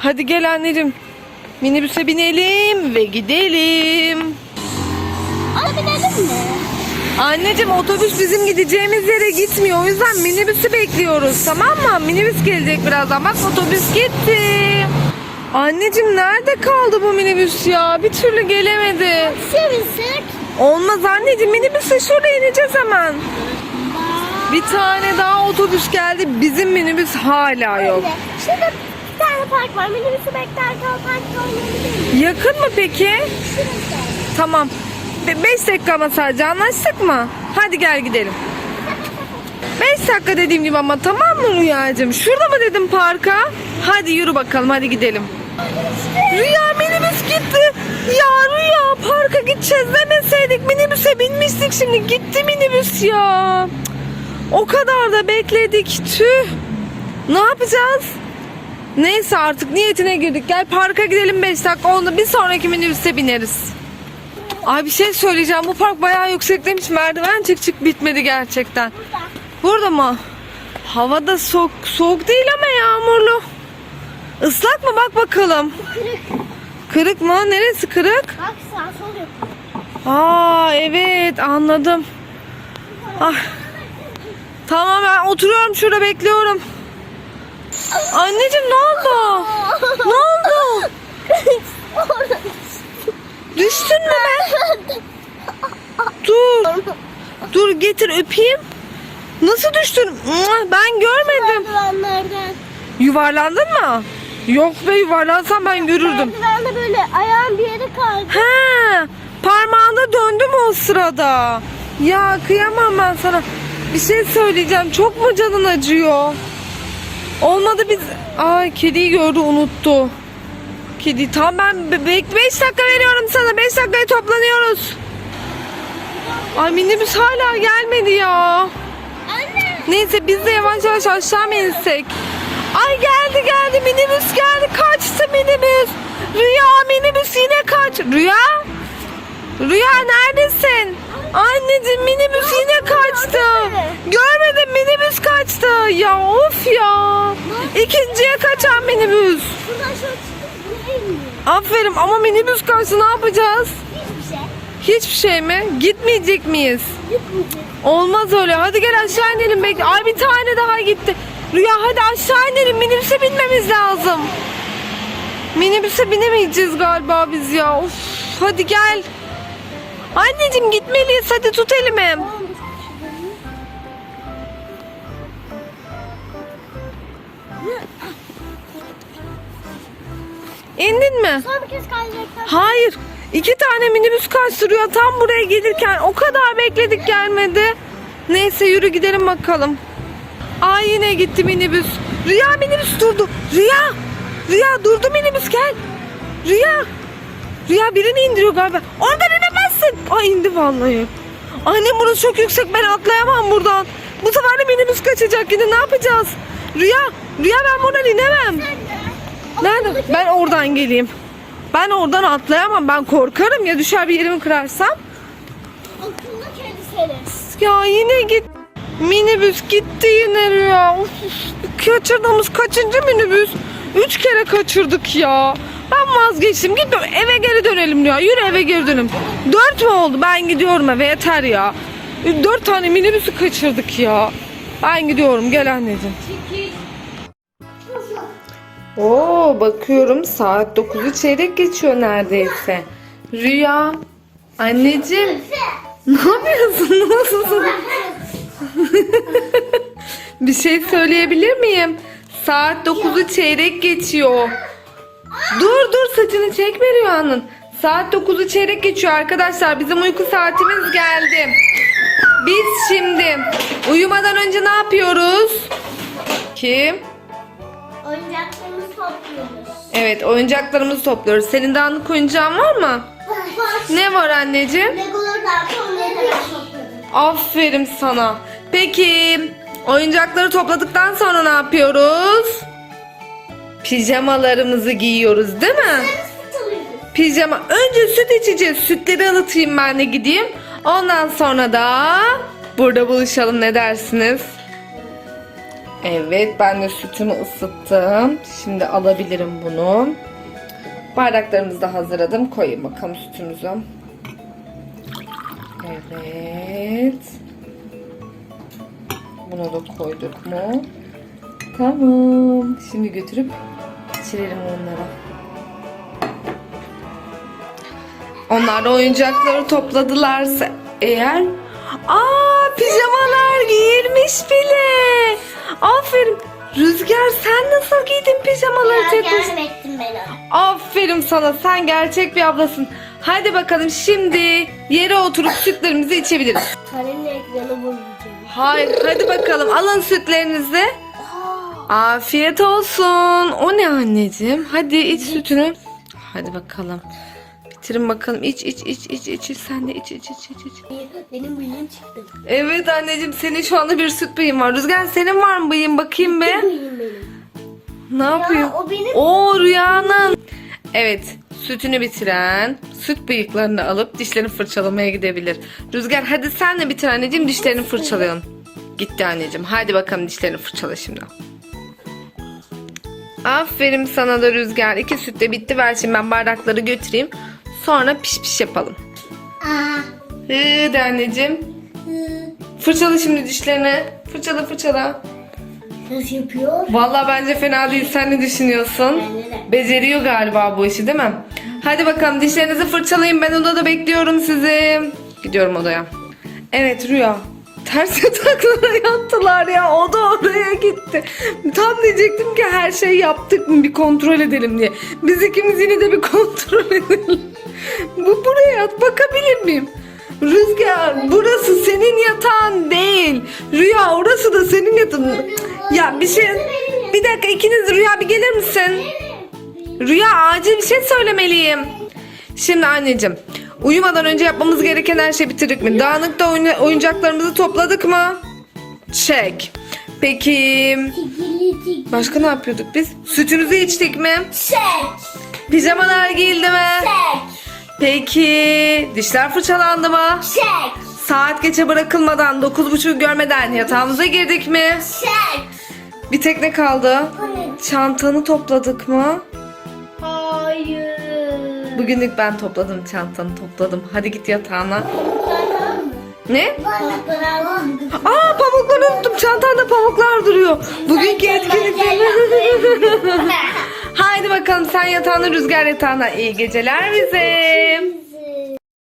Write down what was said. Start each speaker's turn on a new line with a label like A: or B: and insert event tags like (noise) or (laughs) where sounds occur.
A: Hadi gel anneciğim. Minibüse binelim ve gidelim.
B: Ana binelim mi?
A: Anneciğim otobüs bizim gideceğimiz yere gitmiyor. O yüzden minibüsü bekliyoruz tamam mı? Minibüs gelecek birazdan. Bak otobüs gitti. Anneciğim nerede kaldı bu minibüs ya? Bir türlü gelemedi.
B: Sevinsek.
A: Olmaz anneciğim minibüse şurada ineceğiz hemen. Bir tane daha otobüs geldi. Bizim minibüs hala yok.
B: Şurada park var. Minibüsü beklerken parkta oynayabilir?
A: Yakın mı peki?
B: Şurası.
A: Tamam. 5 dakika ama sadece anlaştık mı? Hadi gel gidelim. 5 dakika dediğim gibi ama tamam mı Rüyacığım? Şurada mı dedim parka? Hadi yürü bakalım hadi gidelim. Rüya minibüs gitti. Ya Rüya parka gideceğiz demeseydik minibüse binmiştik şimdi gitti minibüs ya. O kadar da bekledik tüh. Ne yapacağız? Neyse artık niyetine girdik. Gel parka gidelim 5 dakika. Onda bir sonraki minibüse bineriz. Ay bir şey söyleyeceğim. Bu park bayağı yükseklemiş. Merdiven çık çık bitmedi gerçekten. Burada mı? Hava da soğuk, soğuk değil ama yağmurlu. Islak mı? Bak bakalım.
B: Kırık.
A: Kırık mı? Neresi kırık?
B: Bak sağ sol yok.
A: Aa evet anladım. Ah. Tamam ben oturuyorum şurada bekliyorum. Anneciğim ne oldu? Ne oldu? Düştün mü ben? Dur. Dur getir öpeyim. Nasıl düştün? Ben görmedim.
B: Merdivenlerden.
A: Yuvarlandın mı? Yok be yuvarlansam ben görürdüm.
B: Merdivende böyle ayağın bir yere kaldı.
A: He, parmağında döndü mü o sırada? Ya kıyamam ben sana. Bir şey söyleyeceğim. Çok mu canın acıyor? Olmadı biz... Ay kediyi gördü unuttu. Kedi tamam ben 5 dakika veriyorum sana. 5 dakikaya toplanıyoruz. Ay minibüs hala gelmedi ya.
B: Anne.
A: Neyse biz de yavaş yavaş aşağı mı insek? Ay geldi geldi minibüs geldi kaçtı minibüs. Rüya minibüs yine kaç. Rüya? Rüya neredesin? Anneciğim minibüs yine kaçtı. Görmedim minibüs kaçtı. Ya of ya. İkinciye kaçan minibüs. Aferin ama minibüs kaçtı ne yapacağız?
B: Hiçbir şey.
A: Hiçbir şey mi? Gitmeyecek miyiz?
B: Gitmeyecek.
A: Olmaz öyle. Hadi gel aşağı inelim. Bekle. Ay bir tane daha gitti. Rüya hadi aşağı inelim. Minibüse binmemiz lazım. Minibüse binemeyeceğiz galiba biz ya. Of, hadi gel. Anneciğim gitmeliyiz. Hadi tut elimi. İndin mi?
B: Son bir kez kayacaklar.
A: Hayır. İki tane minibüs kaçtırıyor. Tam buraya gelirken o kadar bekledik gelmedi. Neyse yürü gidelim bakalım. Ay yine gitti minibüs. Rüya minibüs durdu. Rüya. Rüya durdu minibüs gel. Rüya. Rüya birini indiriyor galiba. Oradan inemezsin. Ay indi vallahi. Annem burası çok yüksek ben atlayamam buradan. Bu sefer de minibüs kaçacak yine ne yapacağız? Rüya. Rüya ben buradan inemem. Nerede? Ben oradan geleyim. Ben oradan atlayamam. Ben korkarım ya düşer bir yerimi kırarsam.
B: Akıllı kedi seni.
A: Ya yine git. Minibüs gitti yine Rüya. Uf, kaçırdığımız kaçıncı minibüs? Üç kere kaçırdık ya. Ben vazgeçtim. Git eve geri dönelim Rüya. Yürü eve geri dönelim. Dört mü oldu? Ben gidiyorum eve yeter ya. Dört tane minibüsü kaçırdık ya. Ben gidiyorum. Gel anneciğim. Oo bakıyorum saat 9'u çeyrek geçiyor neredeyse. Rüya. Anneciğim. Ne yapıyorsun? Nasılsın? (laughs) Bir şey söyleyebilir miyim? Saat 9'u çeyrek geçiyor. Dur dur saçını çekme Rüya'nın. Saat 9'u çeyrek geçiyor arkadaşlar. Bizim uyku saatimiz geldi. Biz şimdi uyumadan önce ne yapıyoruz? Kim?
B: Oyuncaklarımızı topluyoruz.
A: Evet oyuncaklarımızı topluyoruz. Senin dağınık oyuncağın var mı?
B: Var.
A: Ne var anneciğim?
B: Legoları da artık onları da ben topladım.
A: Aferin sana. Peki oyuncakları topladıktan sonra ne yapıyoruz? Pijamalarımızı giyiyoruz değil mi? Pijama. Önce süt içeceğiz. Sütleri alıtayım ben de gideyim. Ondan sonra da burada buluşalım ne dersiniz? Evet ben de sütümü ısıttım. Şimdi alabilirim bunu. Bardaklarımızı da hazırladım. Koyayım bakalım sütümüzü. Evet. Bunu da koyduk mu? Tamam. Şimdi götürüp içirelim onlara. Onlar da oyuncakları topladılarsa eğer... Aa pijamalar giyirmiş bile. Aferin. Rüzgar sen nasıl giydin pijamaları
B: Biraz
A: tek başına?
B: beni.
A: Aferin sana sen gerçek bir ablasın. Hadi bakalım şimdi yere oturup sütlerimizi içebiliriz.
B: Kalemle ekranı boyayacağım.
A: Hayır hadi bakalım alın sütlerinizi. Afiyet olsun. O ne anneciğim? Hadi iç sütünü. Hadi bakalım. Bitirin bakalım. İç iç iç iç iç. iç. Sen de iç iç iç iç. iç.
B: Benim bıyığım çıktı.
A: Evet anneciğim senin şu anda bir süt bıyığın var. Rüzgar senin var mı bıyığın? Bakayım be.
B: Bıyığım benim.
A: Ne yapıyor?
B: o benim.
A: O rüyanın. Evet sütünü bitiren süt bıyıklarını alıp dişlerini fırçalamaya gidebilir. Rüzgar hadi sen de bitir anneciğim dişlerini fırçalayalım. Gitti anneciğim. Hadi bakalım dişlerini fırçala şimdi. Aferin sana da Rüzgar. İki süt de bitti. Ver şimdi ben bardakları götüreyim. Sonra piş piş yapalım.
B: Aa.
A: Hı de anneciğim. Fırçala şimdi dişlerini. Fırçala fırçala.
B: Nasıl yapıyor?
A: Vallahi bence fena değil. Sen ne düşünüyorsun? Beceriyor galiba bu işi değil mi? Hadi bakalım dişlerinizi fırçalayın. Ben odada bekliyorum sizi. Gidiyorum odaya. Evet Rüya. Ters yataklara yattılar ya. O da oraya gitti. Tam diyecektim ki her şeyi yaptık mı bir kontrol edelim diye. Biz ikimiz yine de bir (laughs) kontrol edelim. Bu buraya yat bakabilir miyim? Rüzgar burası senin yatağın değil. Rüya orası da senin yatağın. Ya bir şey... Bir dakika ikiniz Rüya bir gelir misin? Rüya acil bir şey söylemeliyim. Şimdi anneciğim uyumadan önce yapmamız gereken her şeyi bitirdik mi? Dağınıkta oyun- oyuncaklarımızı topladık mı? Çek. Peki başka ne yapıyorduk biz? Sütünüzü içtik mi?
B: Çek.
A: Pijamalar giyildi mi?
B: Çek.
A: Peki dişler fırçalandı mı?
B: Çek.
A: Saat geçe bırakılmadan 9.30 görmeden yatağımıza girdik mi?
B: Çek.
A: Bir tek ne kaldı? Çantanı topladık mı? Bugünlük ben topladım çantanı topladım. Hadi git yatağına. Ne? Aa pamukları unuttum. Çantanda pamuklar duruyor. Bugünkü etkinlikler. (laughs) Haydi bakalım sen yatağına rüzgar yatağına. İyi geceler bize.